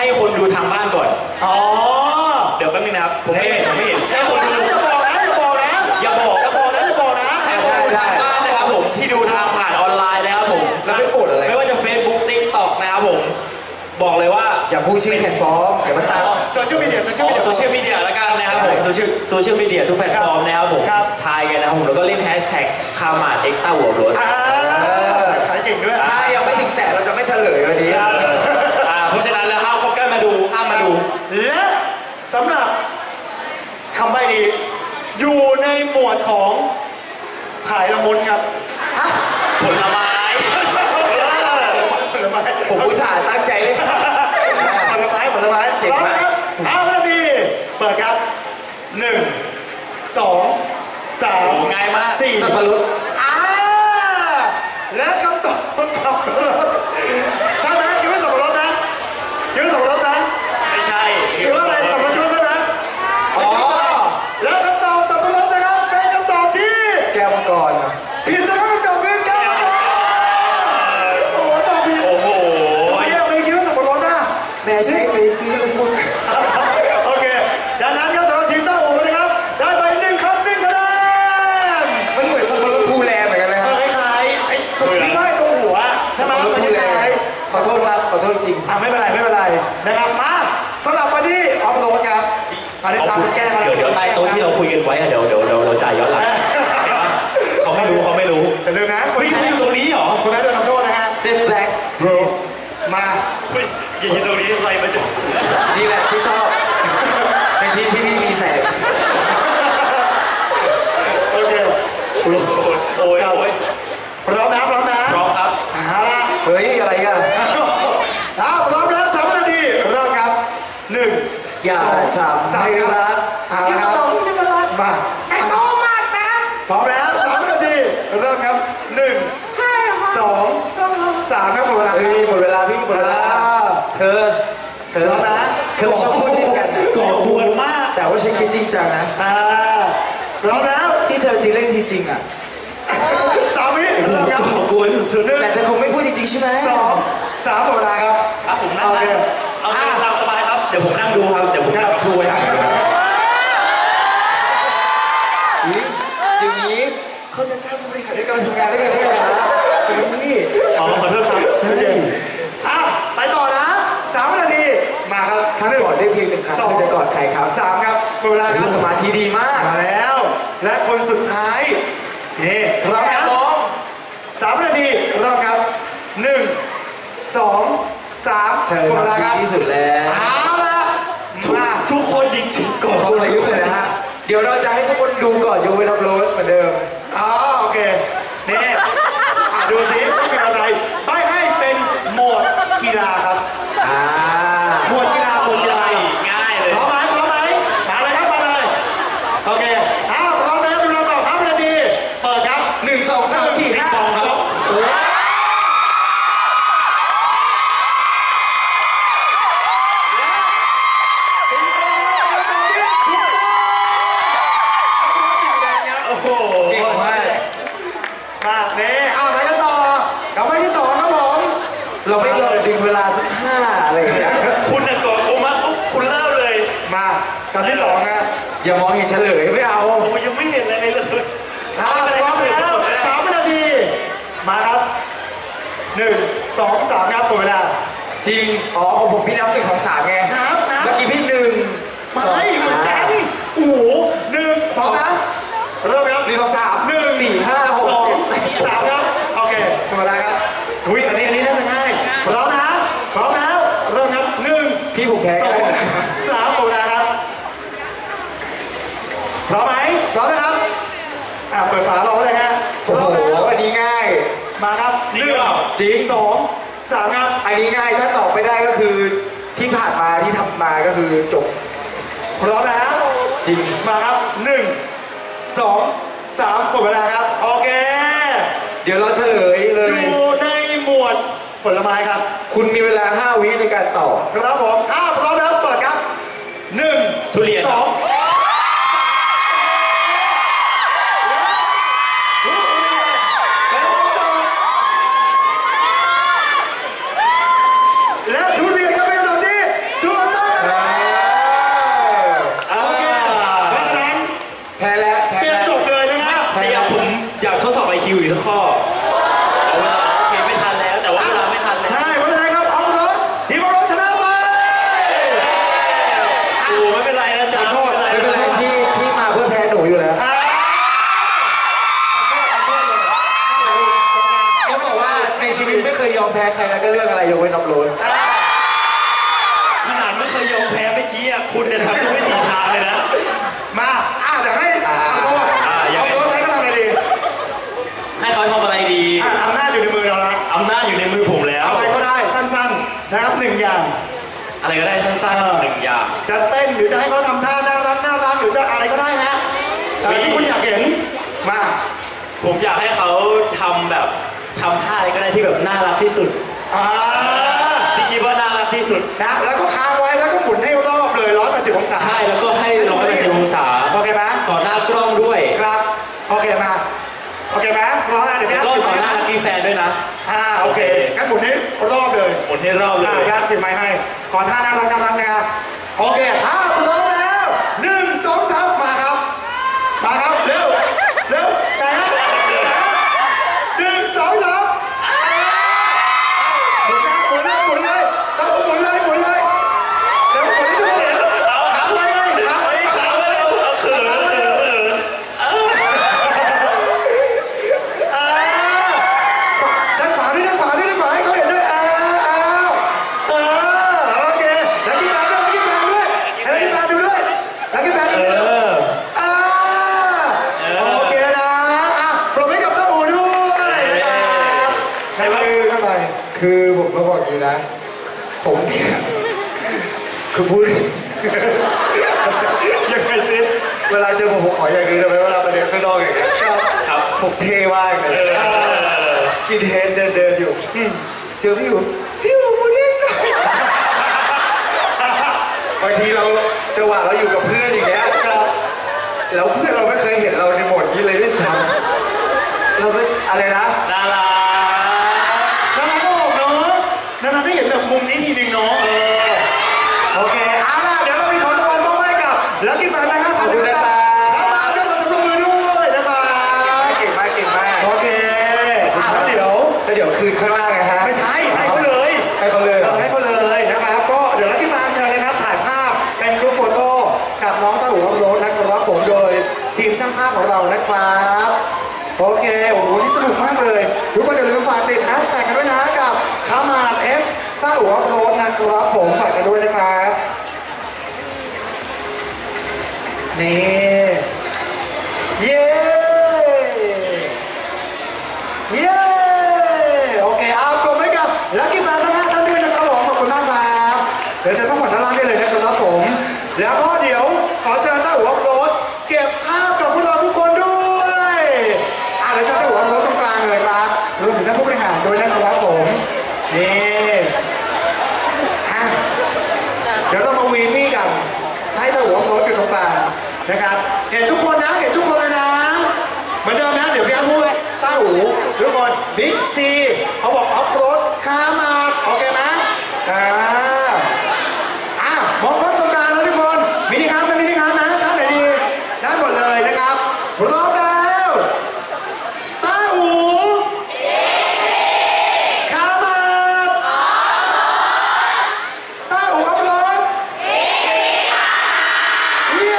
ให้คนดูทางบ้านก่อน อ๋อเดี๋ยวแป๊บนึงนะครับ ผมไม่เห็นผมไม่เห็นอย่าให้บคอกนนะดู อย่าบอกนะอย่าบอกนะอย่าบอกอย่าบอกนะอย่าบอกนะให้คนดูทางบ้านนะครับผม ที่ดูทางผ่านออนไลน์นะครับผม แล้วไม่ปวดอะไร ไม่ว่าจะ Facebook TikTok นะครับผม บอกเลยว่า อย่าพูดชื่อแพลตฟอร์มเดี๋ยวมันตาม โซเชียลมีเดียโซเชียลอ๋มีเดียอโซเชียลมีเดียละกันนะครับผมโซเชียลโซเชียลมีเดียทุกแพลตฟอร์มนะครับผมครับ ทายกันนะครับผม แล้วก็เล่นแฮชแท็กคามาดเอ็กต้าหัวรถ อ่าขายเก่งด้วย ถ้ายังไม่ถึงแสนเราจะไม่เฉลยวันนี้ครับอ่าเพราะฉะนั้น และสำหรับคำใบ้นี้อยู่ในหมวดของขายละมุนครับฮะผลไม้ผลไม้ผมอุตส่าห์ตั้งใจเลยผลไม้ผลไม้เก่งมากพร้อครับห้าวินาทีเปิดครับหนึ่งสองสามโอ้ง่ายมากสี่สับปะรดอ่าและค อะไม่เป็นไรไม่เป็นไรนะครับมาสำหรับวันที่ออฟโรดครับอันนี้ตามแก้มาเดี๋ยวเดี๋ยวใต้โต๊ะที่เราคุยกันไว้อะเดี๋ยวเดี๋ยวเดี๋ยวเราจ่ายย้อนหลังเห็นปะเขาไม่รู้เขาไม่รู้แต่เรื่องนะคเฮ้นยเขาแพ้อยู่ตรงนี้เหรอคนแพ้โดนทำโทษนะฮะ step back bro มาเฮ้ยอย่าอยู่ตรงนี้ใครมาจับนี่แหละที่ชอบในที่ที่พี่มีแสงโอเคโอ้ยโอ้ยโอ้ยพร้อมนะพร้อมนะพร้อมครับเอาละเฮ้ยอะไรกัน ถ้าพร้อมแล้วสามนาทีเริ่มครับหนึ่ง อย่าสองทำสามให้ครับรักเอาละครับที่มันรักมาไอ้โซมาดนะพร้อมแล้วสามนาทีเริ่มครับหนึ่งสองสามครับหมดเวลาเฮ้ยหมดเวลาพี่หมดเวลาเธอ เธอพร้อมนะเธอชอบพูดเล่นกันนะก่อกวนมาก แต่ว่าฉันคิดจริงจังนะอ่าพร้อมแล้วที่เธอทีเล่นทีจริงอะสามวิเริ่มครับก่อกวนสุดหนึ่งแต่เธอคงไม่พูดจริงๆใช่ไหมสองสามหมดเวลาครับๆครับผมนั่งโอนะเค เอาเตามสบา ยครับเดี๋ยวผมนั่งดูครับ เดี๋ยวผมนั่งดูไว้ครับอุ๊ยอย่างนี้เขาจะจ้างผู้บริหารด้วยกันทำงานด้วยกันได้ไงนะนี่อ๋อขอโทษครับโอเคอะไปต่อนะสามนาที มาครับถ้ากอดได้เพียงหนึ่งครั้งสองเธอจะกอดใครครับสามครับหมดเวลาครับสมาธิดีมากมาแล้ว และคนสุดท้ายนี่พร้อมนะมองสามนาทีเริ่มครับหนึ่งสองสามเธอหมดเวลาทำคดีรับที่สุดแล้ว เดี๋ยวเราจะให้ทุกคนดูก่อนยกเว้นอัพโหลดเหมือนเดิม อ๋อโอเคนี่อะดูสิไม่เป็นอะไรใบให้เป็นโหมดกีฬาครับ อ่า หมวดกีฬาหมวดกีฬา ง่ายเลย พร้อมไหมพร้อมไหมมาเลยครับมาเลยโอเคอ้าวพร้อมแล้วเป็นเวลาต่อครับนาทีเปิดครับ หนึ่งสองสามสี่ห้า สองสองโอ้ยเป็นคำตอบที่ถูกต้อง โอ้โห เก่งมาก มาเน่เอาไปกันต่อกลับไปที่สองครับผม เราไม่รอดึงเวลาสักห้าอะไรอย่างเงี้ย คุณน่ะก่อกวนมากปุ๊บคุณเล่าเลย มากับที่สองนะ อย่ามอง เห็นเฉลยไม่เอา โอ้ยยังไม่เห็นอะไรเลยถ้าพร้อมแล้วสามนาที มาครับหนึ่งสองสามครับหมดเวลา จริง อ๋อของผมพี่นับหนึ่งสองสามไงนับนับเมื่อกี้พี่หนึ่งสอง ไม่เหมือน มาครับจริงหรือเปล่า จริง สองสามครับ อันนี้ง่ายถ้าตอบไม่ได้ก็คือที่ผ่านมาที่ทำมาก็คือจบพร้อมแล้วจริง มาครับหนึ่งสองสามหมดเวลาครับ โอเค เดี๋ยวเราเฉลยเลอย ยู่ในหมวดผลไม้ครับ คุณมีเวลา 5 วิในการตอบ ครับผมถ้าพร้อมแล้วเปิดครับหนึ่งทุเรียน สอง และทุเรียนก็เป็นอบที่ถูกต้งนะคเพราะฉะนั้นแพ้แล้วเตรียมจบเลยนะแต่อยากผมอยากทดสอบไอคิวอีกสักข้อ รแล้วก็เรื่องอะไรยกเว้นอัพโหลดขนาดไม่เคยยอมแพ้เมื่อกี้อะคุณเนี่ยทำทุกวิถีทางเลยนะ มา อะเดี๋ยวให้ทำโทษอ่ายังไงทำโทษใช้ก็ทำอะไรดีให้เขาทำอะไรดี อะอำนาจอยู่ในมือเราละอำนาจอยู่ในมือผมแล้ว อะไรก็ได้สั้นๆนะครับหนึ่งอย่าง อะไรก็ได้สั้นๆหนึ่งอย่าง จะเต้นหรือจะให้เขาทำท่าน่ารักน่ารักหรือจะอะไรก็ได้ฮะอะไรที่คุณอยากเห็นมา ผมอยากให้เขาทำแบบทำท่าอะไรก็ได้ที่แบบน่ารักที่สุด อ่าที่คิดว่าน่ารักที่สุด นะแล้วก็ค้างไว้แล้วก็หมุนให้รอบเลย180องศาใช่แล้วก็ให้ร้อยแปดสิบองศาโอเคไหมต่อหน้ากล้องด้วย ครับโอเคมาโอเคไหมรอนะเดี๋ยวแล้พี่วนัก็ทต่อหน้าลักกี้แฟนด้วยนะอ่าโอเคงั้นหมุนให้รอบเลยหมุนให้รอบเลอ่ายญาติถือไม้ให้ ขอท่าน่ารักน่ารักนะครับโอเคถ้าพร้อมแล้วหนึ่งสองสามมาครับมาครับเร็ว เร็วไหนฮะไหนฮะหนึ่งสองสามอ่าหมุนนะหมุนเลยหมุนเลยเอาหมุนเลยหมุนเลยเร็วหมุนให้ทุกคนเห็นขาไว้ไงขาไว้ เฮ้ยขามาเร็วเอาเขินเขินเขิน อ่าด้านขวาด้วยด้านขวาด้วยด้านขวาให้เขาเห็นด้วยอ่าอ่าอ่าโอเคแล้วกีแฟนด้วยแล้วกีแฟนด้วยแล้วกีแฟนดูด้วยแล้วกีแฟน เอ ดูด้วย อ อ่า เออ โอเคนะอะปรบมือให้กับเต้าอูด้วยนะครับใครมาคือเข้าไป คือผมต้องบอกอย่างนี้นะ ผมเนี่ยคือพูด ยังไงซิเวลาเจอผมผมขออย่างหนึงได้ไหมเวลาไปเดินข้างนอกอย่างเงี้ยครับครับผมเท่มากเลยเออสกินเฮดเดินเดินอยู่เจอพี่อยู่พี่อยู่โมเดลหน่อยบางทีเราจังหวะเราอยู่กับเพื่อนอย่างเงี้ยครับแล้วเพื่อนเราไม่เคยเห็นเราในโหมดนี้เลยด้วยซ้ำเราไม่อะไรนะน่ารักนานาก็บอกเนาะนา นา นี่อะเดี๋ยวเรามาวีฟี่กันให้ต้าหัวโรถอยู่ตรงกลางนะครับ เห็นทุกคนนะเห็นทุกคนเลยนะ เหมือนเดิมนะ เดี๋ยวพี่อ้ำพูดต้าหูทุกคนบิ๊กซีเขาบอกออฟโรดคามาดโอเคไหมอ่าอะมองรถตรงกลางนะทุกคน มินิฮาร์ทไหมมินิฮาร์ทนะท่านไหนดีได้หมดเลยนะครับพร้อมแล้วต้าหูคามาดต้าหูออฟโรดเย้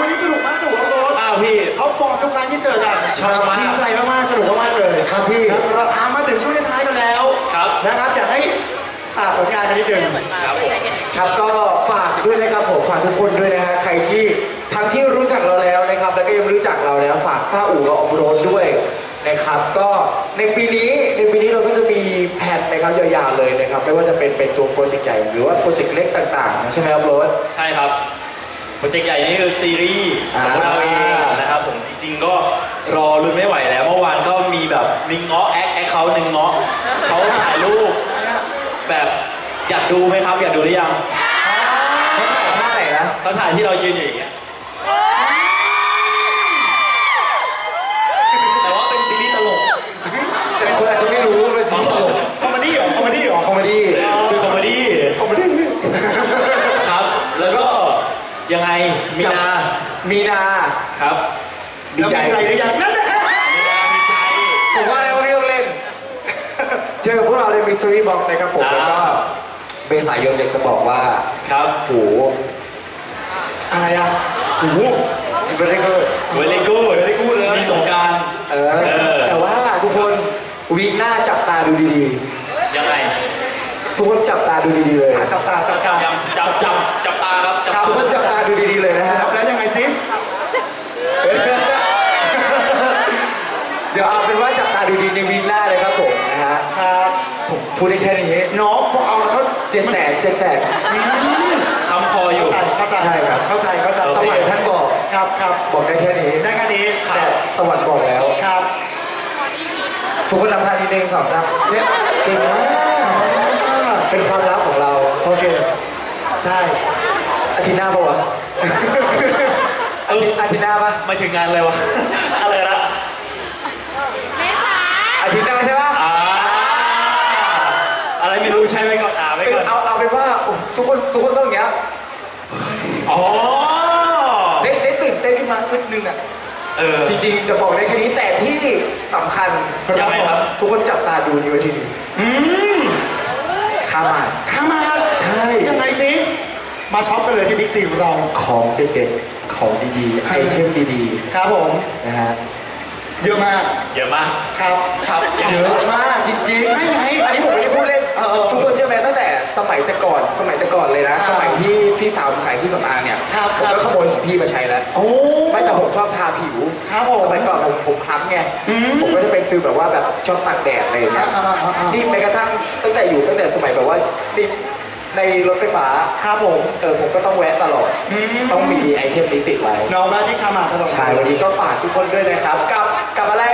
วันนี้สนุกมากถูกครับโรส อ้าวพี่ ท็อปฟอร์มทุกครั้งที่เจอกัน ชอบมาก ดีใจมากๆ สนุกมากๆเลย ครับพี่ เราอามาถึงช่วงท้ายกันแล้ว ครับ นะครับอยากให้ฝากผลงานกันนิดนึง ครับผม ครับก็ฝากด้วยนะครับผมฝาก ทุกคนด้วยนะฮะใครที่ทั้งที่รู้จักเราแล้วนะครับ แล้วก็ยังไม่รู้จักเราแล้วฝากต้าอู่กับออฟโรดด้วยนะครับก็ในปีนี้ในปีนี้เราก็จะมีแผนนะครับยาวๆเลยนะครับไม่ว่าจะเป็นเป็นตัวโปรเจกต์ใหญ่หรือว่าโปรเจกต์เล็กต่างๆใช่ไหมครับโรด ใช่ครับโปรเจกต์ใหญ่นี่คือซีรีส์ของพวกเราเองนะครับผมจริง ๆ ก็รอลุ้นไม่ไหวแล้ว เมื่อวานก็มีแบบมีเงาะแอคแอคเขาหนึ่งเงาะเขาถ่ายรูปแบบอยากดูไหมครับ อยากดูหรือยัง เขาถ่ายท่าไหนนะ เขาถ่ายที่เรายืนอยู่อย่างเงี้ย แต่ว่าเป็นซีรีส์ตลก แต่คนอาจจะไม่รู้ว่าเป็นสีตลกคอมเมดี้เหรอคอมเมดี้เหรอคอมเมดี้คือคอมเมดี้ คอมเมดี้ครับ แล้วก็ยังไง มีนา มีนา ครับดีใจแล้วมีใจหรือยังนั่นแหละมีนา มีใจ ผมว่าแล้วเรื่องเล่น เจอพวกเราใน Mystery Box นะครับผมแล้วก็เมษายนอยากจะบอกว่า ครับโห อะไรอะโอ้โหเวลก็เวลีกูด Very good เลยมีสงกรารเออแต่ว่าทุกคนวีคหน้าจับตาดูดียังไงๆทุกคนจับตาดูดีๆเลยอะจับตาจับจัตาบจับจับจับจับตาครับจับทุกคนจับตาดูดีๆเลยนะคครัรับบแล้วยังไงซิเดี๋ยวเอาเป็นว่าจับตาดูดีในวีคหน้าเลยครับผมนะฮะครับผมพูดได้แค่นี้น้องบอกเอาเขาเจ็ดแสนเจ็ดแสน คำคออยู่เข้าใจเข้าใจ ใช่ครับ เข้าใจ เข้าใจ สวรรค์ท่านบอก ครับครับบอกได้แค่นี้ได้แค่นี้ครับแต่สวรรค์บอกแล้ว ครับ ทุกคนทำท่านี้หนึ่งสองสามเนี่ยเก่งมาก เป็นความลับของเรา โอเค ได้อาทิตย์หน้าปะวะเอออาทิตย์หน้าปะมาถึงงานอะไรวะ อะไรนะอาทิตย์หน้าใช่ปะอ่าอะไรไม่รู้ใช่ไหมก็อ่าไว้เป็นก่อนเอาเอาเป็นว่าโอ้ทุกคนทุกคนต้องอย่างเงี้ย อ๋อ ได้ได้ตื่นเต้นขึ้ นมาขึ้นนึงอะเออ จริงๆจะบอกได้แค่นี้แต่ที่สำคัญยังไงครับ ทุกคนจับตาดูนี่ไว้ที่นี่อืมคามาข้ามาใช่ ยังไงซิมาช็อปกันเลยที่บิ๊กซีของเรา ของเด็ดๆของดีๆ ไอเทมดีครับผม ๆ นะฮะ เยอะมาก เยอะมากครับ ครับ เยอะมากจริงๆ ใช่ไงอันนี้ผมไม่ได้พูดเล่นเออเออ ทุกคน ยแต่ก่อน สมัยแต่ก่อนเลยนะอ่าสมัยที่พี่สาวผมขายเครื่องสำอางเนี่ยครับผมครัก็บขโมยของพี่มาใช้แล้ว โอ้ ไม่แต่ผมชอบทาผิว ครับผมสมัยก่อนผมผมคล้ำไง อืมผมก็จะเป็นฟิลแบบว่าแบบชอบตากแดดอะไรอย่างเงี้ย อ่าอ่าอ่าอ่านี่แม้กระทั่งตั้งแต่อยู่ตั้งแต่สมัยแบบว่าติดในรถไฟฟ้า ครับผม เออผมก็ต้องแวะตลอด อืม ต้องมีไอเทมนี้ติดไว้น้องแวะที่ข้ามาตลอดใช่วันนี้ก็ฝากทุกคนด้วยนะครับ กับกับอะไร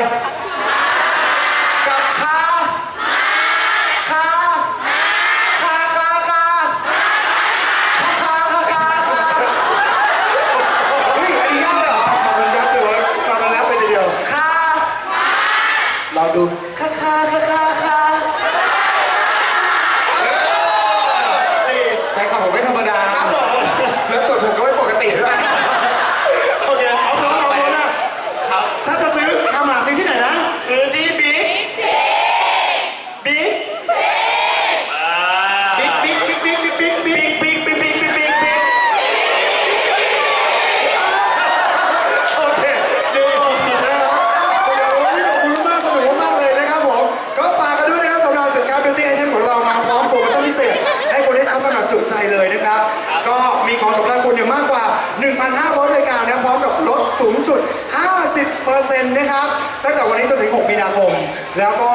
าคม แล้วก็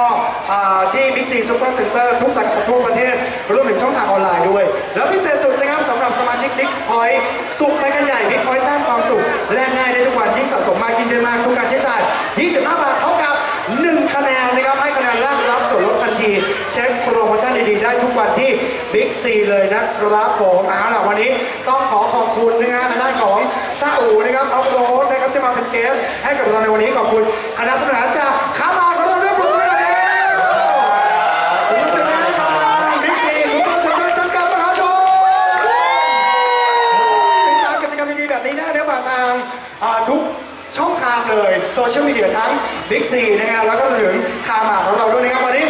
อ่าที่ Big C Super Center ทุกสาขาทั่วประเทศรวมถึงช่องทางออนไลน์ด้วย แล้วพิเศษสุดนะครับสำหรับสมาชิก Big Point สุขไปกันใหญ่ Big Point แต้มความสุขแลกง่ายได้ทุกวันยิ่งสะสมมากยิ่งได้มากทุกการใช้จ่าย 25 บาทเท่ากับ 1 คะแนนนะครับให้คะแนนแรกรับส่วนลดทันทีเช็คโปรโมชั่นดีๆได้ทุกวันที่ Big C เลยนะครับผมเอาล่ะวันนี้ต้องขอขอบคุณนะฮะทางด้านของต้าอูนะครับออฟโรดนะครับที่มาเป็นเกสให้กับเราในวันนี้ขอบคุณคณะผู้บริหารจากขามาของเราด้วยปรบมือหน่อยเร็วขอบคุณเป็นการทำบิ๊กซีซูเปอร์เซ็นเตอร์จำกัดมหาชนติดตามกิจกรรมดีๆแบบนี้ได้ในผ่านทางอ่าทุกช่องทางเลย โซเชียลมีเดียทั้ง Big C นะครับแล้วก็ถึงคามาของเราด้วยนะครับวันนี้